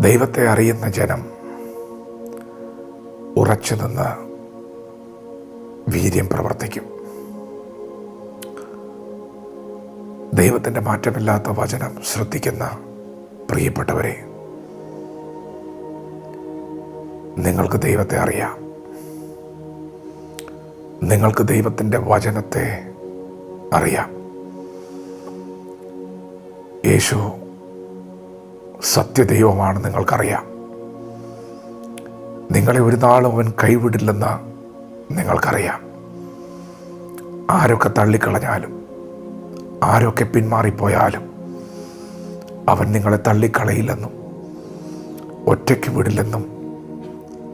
ദൈവത്തെ അറിയുന്ന ജനം ഉറച്ചു നിന്ന് വീര്യം പ്രവർത്തിക്കും. ദൈവത്തിന്റെ മാറ്റമില്ലാത്ത വചനം ശ്രദ്ധിക്കുന്ന പ്രിയപ്പെട്ടവരെ നിങ്ങൾക്ക് ദൈവത്തെ അറിയാം. നിങ്ങൾക്ക് ദൈവത്തിന്റെ വചനത്തെ അറിയാം. യേശു സത്യദൈവമാണ് നിങ്ങൾക്കറിയാം. നിങ്ങളെ ഒരു നാളും അവൻ കൈവിടില്ലെന്ന് നിങ്ങൾക്കറിയാം. ആരൊക്കെ തള്ളിക്കളഞ്ഞാലും ആരൊക്കെ പിന്മാറിപ്പോയാലും അവൻ നിങ്ങളെ തള്ളിക്കളയില്ലെന്നും ഒറ്റയ്ക്ക് വിടില്ലെന്നും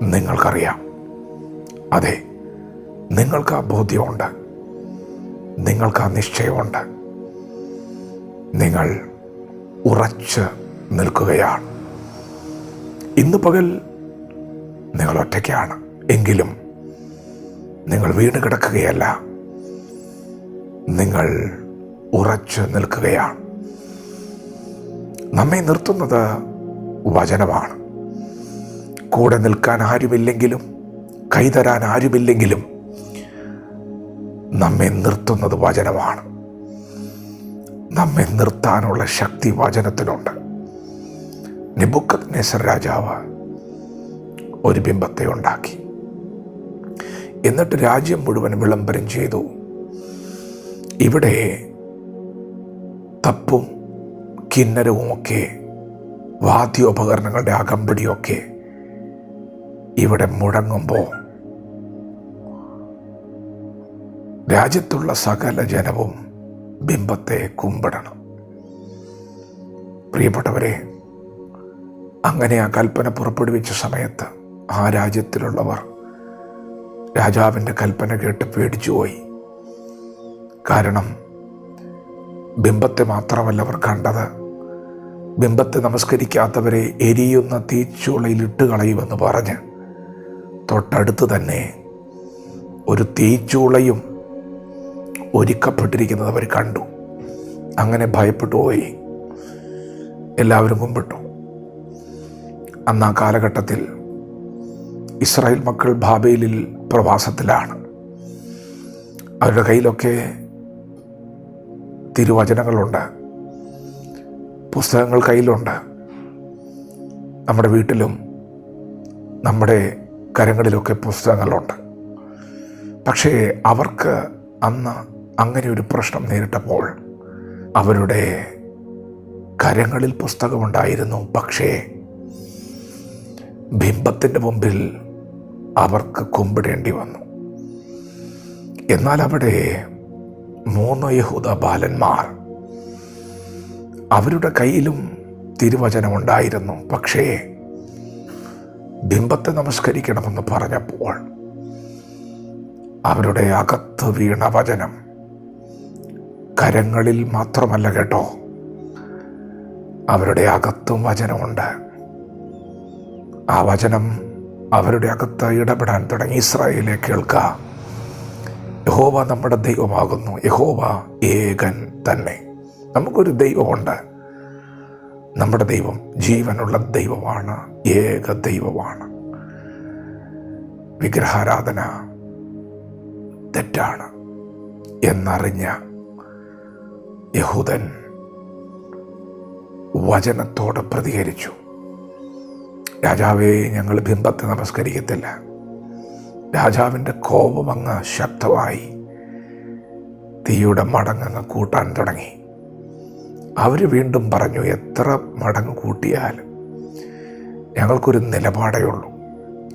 നിങ്ങൾക്കറിയാം. അതെ നിങ്ങൾക്ക് ആ ബോധ്യമുണ്ട്. നിങ്ങൾക്ക് ആ നിശ്ചയമുണ്ട്. നിങ്ങൾ ഉറച്ച് നിൽക്കുകയാണ്. ഇന്ന് പകൽ നിങ്ങൾ ഒറ്റയ്ക്കാണ്. എങ്കിലും നിങ്ങൾ വീണ് കിടക്കുകയല്ല. നിങ്ങൾ ഉറച്ചു നിൽക്കുകയാണ്. നമ്മെ നിർത്തുന്നത് വചനമാണ്. കൂടെ നിൽക്കാൻ ആരുമില്ലെങ്കിലും കൈതരാൻ ആരുമില്ലെങ്കിലും നമ്മെ നിർത്തുന്നത് വചനമാണ്. നമ്മെ നിർത്താനുള്ള ശക്തി വചനത്തിനുണ്ട് നിബുക്കത് നെസർ രാജാവ് ഒരു ബിംബത്തെ ഉണ്ടാക്കി എന്നിട്ട് രാജ്യം മുഴുവൻ വിളംബരം ചെയ്തു. ഇവിടെ തപ്പും കിന്നരവുമൊക്കെ വാദ്യോപകരണങ്ങളുടെ അകമ്പടിയൊക്കെ ഇവിടെ മുഴങ്ങുമ്പോൾ രാജ്യത്തുള്ള സകല ജനവും ബിംബത്തെ കുമ്പിടണം. പ്രിയപ്പെട്ടവരെ അങ്ങനെ ആ കൽപ്പന പുറപ്പെടുവിച്ച സമയത്ത് ആ രാജ്യത്തിലുള്ളവർ രാജാവിന്റെ കൽപ്പന കേട്ട് പേടിച്ചുപോയി കാരണം ബിംബത്തെ മാത്രമല്ല അവർ കണ്ടത്. ബിംബത്തെ നമസ്കരിക്കാത്തവരെ എരിയുന്ന തീച്ചുളയിലിട്ട് കളയുമെന്ന് പറഞ്ഞ് തൊട്ടടുത്ത് തന്നെ ഒരു തീച്ചുളയും ഒരുക്കപ്പെട്ടിരിക്കുന്നത് അവർ കണ്ടു. അങ്ങനെ ഭയപ്പെട്ടു പോയി. എല്ലാവരും കുമ്പിട്ടു അന്ന് ആ കാലഘട്ടത്തിൽ ഇസ്രായേൽ മക്കൾ ബാബേലിൽ പ്രവാസത്തിലാണ്. അവരുടെ കയ്യിലൊക്കെ തിരുവചനങ്ങളുണ്ട്. പുസ്തകങ്ങൾ കയ്യിലുണ്ട്. നമ്മുടെ വീട്ടിലും നമ്മുടെ കരങ്ങളിലൊക്കെ പുസ്തകങ്ങളുണ്ട്. പക്ഷേ അവർക്ക് അന്ന് അങ്ങനെ ഒരു പ്രശ്നം നേരിട്ടപ്പോൾ അവരുടെ കരങ്ങളിൽ പുസ്തകമുണ്ടായിരുന്നു. പക്ഷേ ബിംബത്തിന്റെ മുമ്പിൽ അവർക്ക് കുമ്പിടേണ്ടി വന്നു. എന്നാൽ അവിടെ മൂന്ന് യഹൂദ ബാലന്മാർ അവരുടെ കയ്യിലും തിരുവചനമുണ്ടായിരുന്നു. പക്ഷേ ബിംബത്തെ നമസ്കരിക്കണമെന്ന് പറഞ്ഞപ്പോൾ അവരുടെ അകത്ത് വീണ വചനം കരങ്ങളിൽ മാത്രമല്ല കേട്ടോ. അവരുടെ അകത്തും വചനമുണ്ട്. ആ വചനം അവരുടെ അകത്ത് ഇടപെടാൻ തുടങ്ങി. ഇസ്രായേലെ കേൾക്കുക യഹോവ നമ്മുടെ ദൈവമാകുന്നു. യഹോവ ഏകൻ തന്നെ. നമുക്കൊരു ദൈവമുണ്ട്. നമ്മുടെ ദൈവം ജീവനുള്ള ദൈവമാണ്. ഏക ദൈവമാണ്. വിഗ്രഹാരാധന തെറ്റാണ് എന്നറിഞ്ഞ യഹൂദൻ വചനത്തോട് പ്രതികരിച്ചു. രാജാവേ ഞങ്ങൾ ബിംബത്തെ നമസ്കരിക്കത്തില്ല. രാജാവിന്റെ കോപം അങ്ങ് ശക്തമായി തീയുടെ മടങ്ങങ്ങ് കൂട്ടാൻ തുടങ്ങി. അവർ വീണ്ടും പറഞ്ഞു എത്ര മടങ്ങ് കൂട്ടിയാലും ഞങ്ങൾക്കൊരു നിലപാടേ ഉള്ളൂ.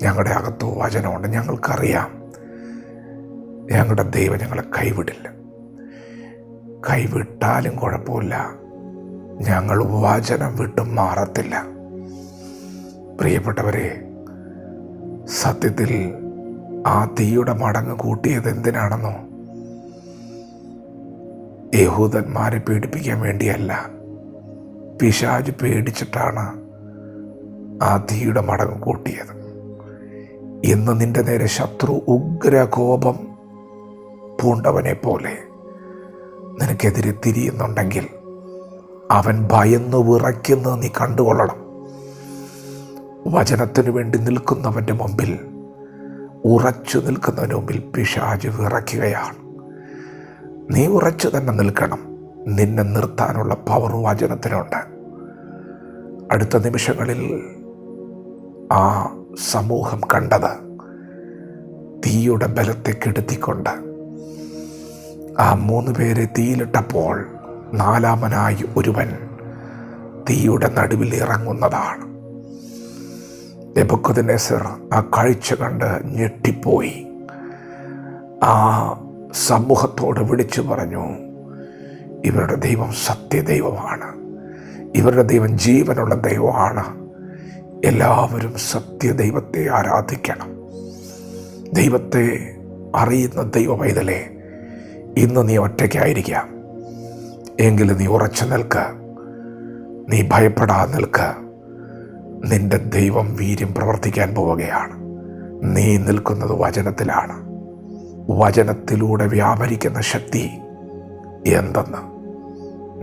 ഞങ്ങളുടെ അകത്ത് വചനമുണ്ട് ഞങ്ങൾക്കറിയാം ഞങ്ങളുടെ ദൈവം ഞങ്ങളെ കൈവിടില്ല. കൈവിട്ടാലും കുഴപ്പമില്ല. ഞങ്ങൾ വചനം വിട്ടും മാറത്തില്ല. പ്രിയപ്പെട്ടവരെ സത്യത്തിൽ ആ തീയുടെ മടങ്ങ് കൂട്ടിയത് എന്തിനാണെന്നോ യഹൂദന്മാരെ പേടിപ്പിക്കാൻ വേണ്ടിയല്ല. പിശാജ് പേടിച്ചിട്ടാണ് ആ തീയുടെ മടങ്ങ് കൂട്ടിയത്. ഇന്ന് നിന്റെ നേരെ ശത്രു ഉഗ്രകോപം പൂണ്ടവനെ പോലെ നിനക്കെതിരെ തിരിയുന്നുണ്ടെങ്കിൽ അവൻ ഭയന്നു വിറയ്ക്കുന്നത് നീ കണ്ടുകൊള്ളണം. വചനത്തിനു വേണ്ടി നിൽക്കുന്നവന്റെ മുമ്പിൽ ഉറച്ചു നിൽക്കുന്നവന്റെ മുമ്പിൽ പിശാജ് വിറയ്ക്കുകയാണ്. നീ ഉറച്ചു തന്നെ നിൽക്കണം. നിന്നെ നിർത്താനുള്ള പവർ വചനത്തിനുണ്ട്. അടുത്ത നിമിഷങ്ങളിൽ ആ സമൂഹം കണ്ടത് തീയുടെ ബലത്തെ കെടുത്തിക്കൊണ്ട് ആ മൂന്ന് പേരെ തീയിലിട്ടപ്പോൾ നാലാമനായി ഒരുവൻ തീയുടെ നടുവിൽ ഇറങ്ങുന്നതാണ്. നെബുക്കദ്നേസർ ആ കാഴ്ച കണ്ട് ഞെട്ടിപ്പോയി. ആ സമൂഹത്തോട് വിളിച്ചു പറഞ്ഞു ഇവരുടെ ദൈവം സത്യദൈവമാണ്. ഇവരുടെ ദൈവം ജീവനുള്ള ദൈവമാണ്. എല്ലാവരും സത്യദൈവത്തെ ആരാധിക്കണം. ദൈവത്തെ അറിയുന്ന ദൈവ പൈതലേ ഇന്ന് നീ ഒറ്റയ്ക്കായിരിക്കാം. എങ്കിലും നീ ഉറച്ചു നിൽക്കുക നീ ഭയപ്പെടാതെ നിൽക്ക്. നിന്റെ ദൈവം വീര്യം പ്രവർത്തിക്കാൻ പോവുകയാണ്. നീ നിൽക്കുന്നത് വചനത്തിലാണ്. വചനത്തിലൂടെ വ്യാപരിക്കുന്ന ശക്തി എന്തെന്ന്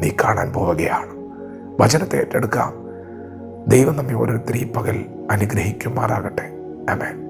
നീ കാണാൻ പോവുകയാണ്. വചനത്തെ ഏറ്റെടുക്കാം. ദൈവം നമ്മെ ഓരോരുത്തരെയും പകൽ അനുഗ്രഹിക്കുമാറാകട്ടെ. അമേൻ